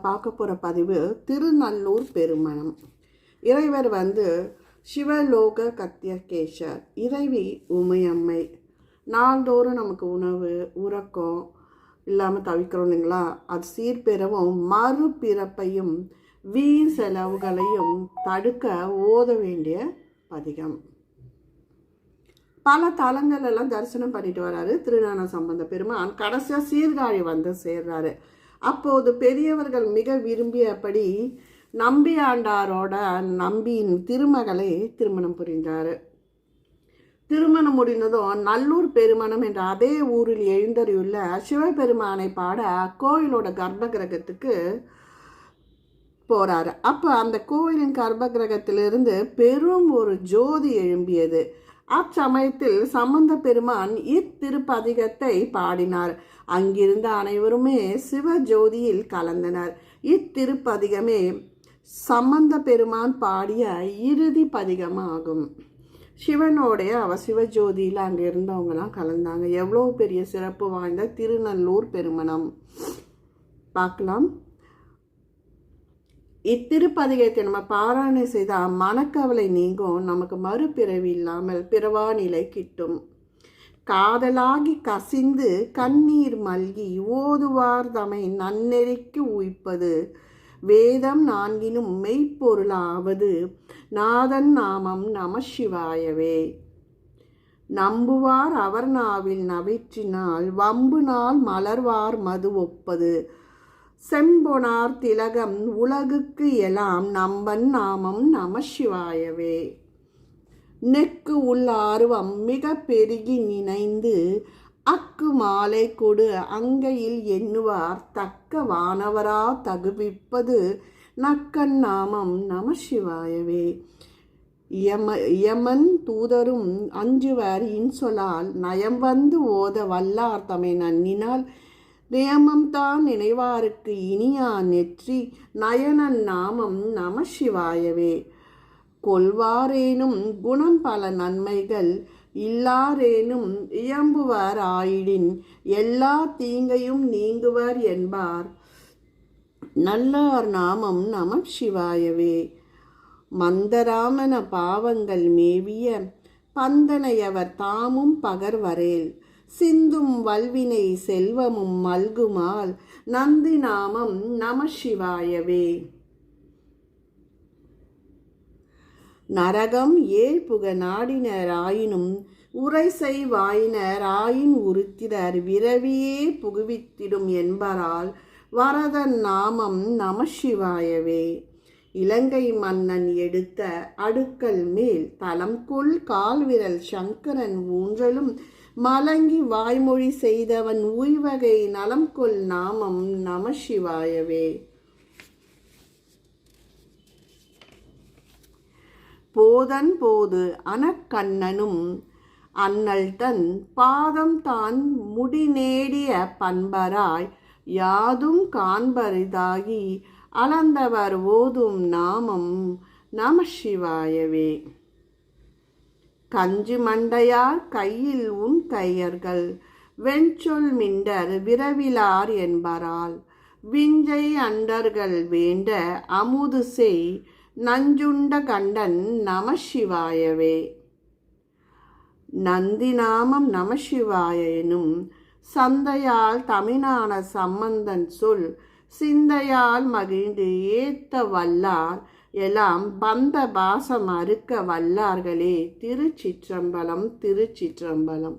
பார்க்க போகிற பதிவு திருநல்லூர் பெருமணம். இறைவர் வந்து சிவலோக கத்தியகேஷர் இறைவி உமையம்மை. நாள்தோறும் நமக்கு உணவு உறக்கம் இல்லாமல் தவிக்கிறோம் இல்லைங்களா? அது சீர்பெறவும் மறுபிறப்பையும் வீண் செலவுகளையும் தடுக்க ஓத வேண்டிய பதிகம். பல தலங்கள் எல்லாம் தரிசனம் பண்ணிட்டு வராரு திருஞான சம்பந்த பெருமான். கடைசியாக சீர்காழி வந்து சேர்றாரு. அப்போது பெரியவர்கள் மிக விரும்பியபடி நம்பியாண்டாரோட நம்பியின் திருமகளை திருமணம் புரிந்தார். திருமணம் முடிந்ததும் நல்லூர் பெருமணம் என்ற அதே ஊரில் எழுந்தறியுள்ள சிவபெருமானை பாட கோயிலோட கர்ப்ப கிரகத்துக்கு போகிறார் அப்போ அந்த கோயிலின் கர்ப்ப கிரகத்திலிருந்து பெரும் ஒரு ஜோதி எழும்பியது. அச்சமயத்தில் சம்பந்த பெருமான் இத்திருப்பதிகத்தை பாடினார். அங்கிருந்த அனைவருமே சிவஜோதியில் கலந்தனர். இத்திருப்பதிகமே சம்பந்த பெருமான் பாடிய இறுதி பதிகமாகும். சிவனோடைய அவ சிவஜோதியில் அங்கே இருந்தவங்கலாம் கலந்தாங்க. எவ்வளோ பெரிய சிறப்பு வாய்ந்த திருநல்லூர் பெருமணம். பார்க்கலாம். இத்திருப்பதிகத்தை நம்ம பாராயணம் செய்தால் மனக்கவலை நீங்கும் நமக்கு மறுபிறவி இல்லாமல் பிறவா நிலை கிட்டும். காதலாகி கசிந்து கண்ணீர் மல்கி ஓதுவார் தமை நன்னெறிக்கு உயிப்பது. வேதம் நான்கினும் மெய்ப்பொருளாவது நாதன் நாமம் நம சிவாயவே. நம்புவார் அவர் நாவில் நவிற்றினால் வம்பு நாள் மலர்வார் மது ஒப்பது. செம்பொனார் திலகம் உலகுக்கு எலாம் நம்பன் நாமம் நம சிவாயவே. நெக்கு உள்ள ஆர்வம் மிக பெருகி நினைந்து அக்கு மாலை கொடு அங்கையில் எண்ணுவார் தக்க வானவரா தகுவிப்பது நக்கன் நாமம் நம சிவாயவே. யம யமன் தூதரும் அஞ்சுவர் இன்சொலால் நயம் வந்து ஓத வல்லார் தமை நன்னினால் நியமம் தான் நினைவாருக்கு இனியா நெற்றி நயனன் நாமம் நம சிவாயவே. கொள்வாரேனும் குணம் பல நன்மைகள் இல்லாரேனும் இயம்புவர் ஆயிடின் எல்லா தீங்கையும் நீங்குவர் என்பார். நல்லார் நாமம் நம சிவாயவே. மந்தராமன பாவங்கள் மேவிய பந்தனையவர் தாமும் பகர்வரேல். சிந்தும் வல்வினை செல்வமும் மல்குமால் நந்தி நாமம் நம சிவாயவே. நரகம் ஏழ் புக நாடினர் ஆயினும் உரை ஆயின் உருத்திரர் விரவியே புகுவித்திடும் என்பரால் வரதன் நாமம் நம சிவாயவே. இலங்கை மன்னன் எடுத்த அடுக்கல் மேல் தலம் கொள் கால்விரல் சங்கரன் ஊன்றலும் மலங்கி வாய்மொழி செய்தவன் உய்வகை நலம் கொள் நாமம் நம சிவாயவே. போதன் போது அனக்கண்ணனும் அண்ணல் தன் பாதம் தான் முடிநேடிய பண்பராய் யாதும் காண்பரிதாகி அளந்தவர் ஓதும் நாமம் நம சிவாயவே. கஞ்சி மண்டையார் கையில் உன் கையர்கள். வெஞ்சொல் மிண்டர் விரவிலார் என்பரால். விஞ்சை அண்டர்கள் வேண்ட அமுது செய் நஞ்சுண்ட கண்டன் நம சிவாயவே நந்தி நாமம் நம சிவாய எனும் சந்தையால் தமிழான சம்பந்தன் சொல் சிந்தையால் மகிழ்ந்து ஏத்த வல்லார் எல்லாம் பந்த பாசம் அறுக்க வல்லார்களே. திருச்சிற்றம்பலம் திருச்சிற்றம்பலம்.